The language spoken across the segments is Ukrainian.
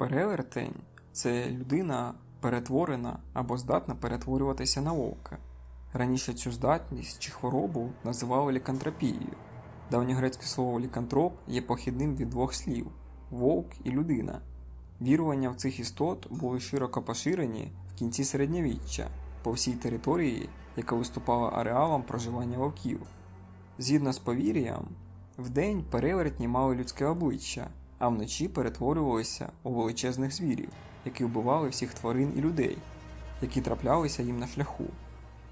Перевертень це людина перетворена або здатна перетворюватися на вовка. Раніше цю здатність чи хворобу називали лікантропією. Давньогрецьке слово лікантроп є похідним від двох слів вовк і людина. Вірування в цих істот були широко поширені в кінці середньовіччя по всій території, яка виступала ареалом проживання вовків. Згідно з повір'ям, вдень перевертні мали людське обличчя, а вночі перетворювалися у величезних звірів, які вбивали всіх тварин і людей, які траплялися їм на шляху.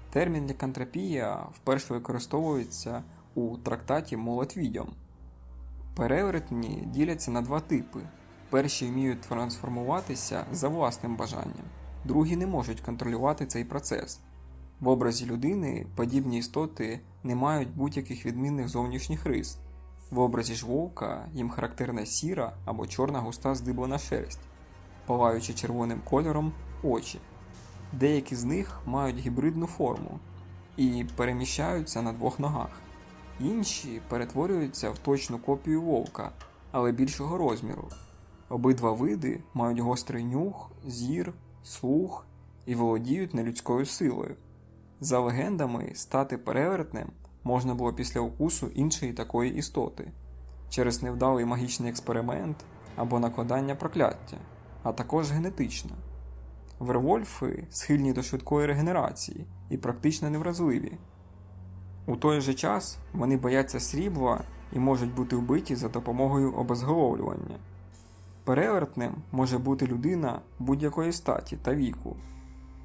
Термін лікантропія вперше використовується у трактаті Молот відьом. Перевертні діляться на два типи. Перші вміють трансформуватися за власним бажанням, другі не можуть контролювати цей процес. В образі людини подібні істоти не мають будь-яких відмінних зовнішніх рис. В образі ж вовка їм характерна сіра або чорна густа здиблена шерсть, палаючи червоним кольором очі. Деякі з них мають гібридну форму і переміщаються на двох ногах. Інші перетворюються в точну копію вовка, але більшого розміру. Обидва види мають гострий нюх, зір, слух і володіють нелюдською силою. За легендами, стати перевертнем можна було після укусу іншої такої істоти через невдалий магічний експеримент або накладання прокляття, а також генетично. Вервольфи схильні до швидкої регенерації і практично невразливі. У той же час вони бояться срібла і можуть бути вбиті за допомогою обезголовлювання. Перевертнем може бути людина будь-якої статі та віку.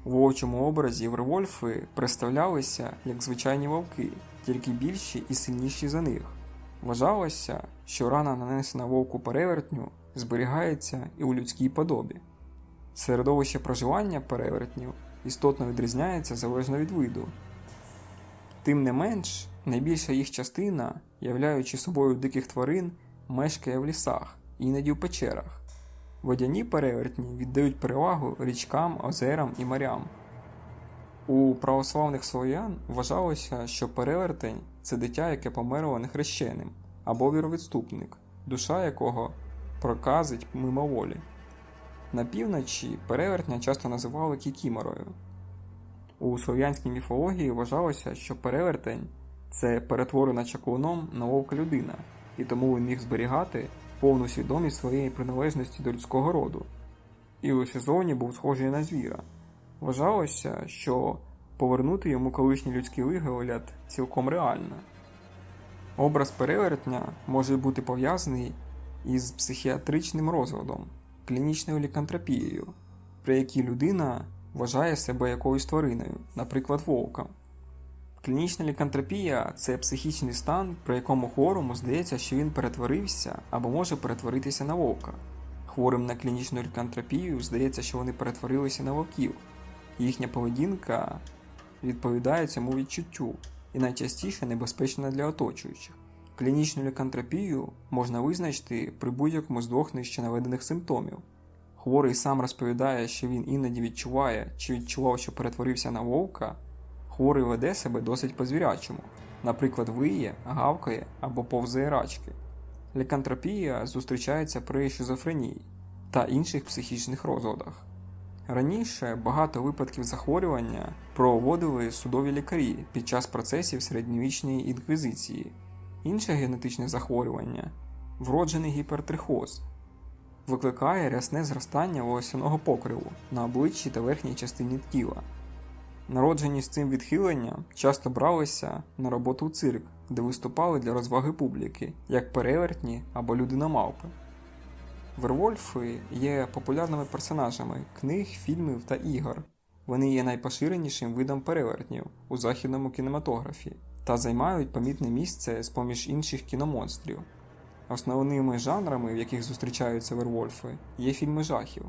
У вовчому образі вервольфи представлялися як звичайні вовки, тільки більші і сильніші за них. Вважалося, що рана, нанесена вовку перевертню, зберігається і у людській подобі. Середовище проживання перевертнів істотно відрізняється залежно від виду. Тим не менш, найбільша їх частина, являючи собою диких тварин, мешкає в лісах, іноді в печерах. Водяні перевертні віддають перевагу річкам, озерам і морям. У православних слов'ян вважалося, що перевертень це дитя, яке померло нехрещеним, або віровідступник, душа якого проказить мимоволі. На півночі перевертня часто називали кікіморою. У слов'янській міфології вважалося, що перевертень це перетворена чаклуном на вовка людина, і тому він міг зберігати повну свідомість своєї приналежності до людського роду, і лише зовні був схожий на звіра. Вважалося, що повернути йому колишній людський вигляд цілком реально. Образ перевертня може бути пов'язаний із психіатричним розладом, клінічною лікантропією, при якій людина вважає себе якоюсь твариною, наприклад, вовком. Клінічна лікантропія це психічний стан, при якому хворому здається, що він перетворився або може перетворитися на вовка. Хворим на клінічну лікантропію здається, що вони перетворилися на вовків. Їхня поведінка відповідає цьому відчуттю і найчастіше небезпечна для оточуючих. Клінічну лікантропію можна визначити при будь-якому з двох нижче наведених симптомів. Хворий сам розповідає, що він іноді відчуває чи відчував, що перетворився на вовка. Хворий веде себе досить по-звірячому, наприклад, виє, гавкає або повзає рачки. Лікантропія зустрічається при шизофренії та інших психічних розладах. Раніше багато випадків захворювання проводили судові лікарі під час процесів середньовічної інквізиції. Інше генетичне захворювання вроджений гіпертрихоз, викликає рясне зростання волосяного покриву на обличчі та верхній частині тіла. Народжені з цим відхиленням часто бралися на роботу в цирк, де виступали для розваги публіки, як перевертні або людина-мавпи. Вервольфи є популярними персонажами книг, фільмів та ігор. Вони є найпоширенішим видом перевертнів у західному кінематографі та займають помітне місце з поміж інших кіномонстрів. Основними жанрами, в яких зустрічаються вервольфи, є фільми жахів.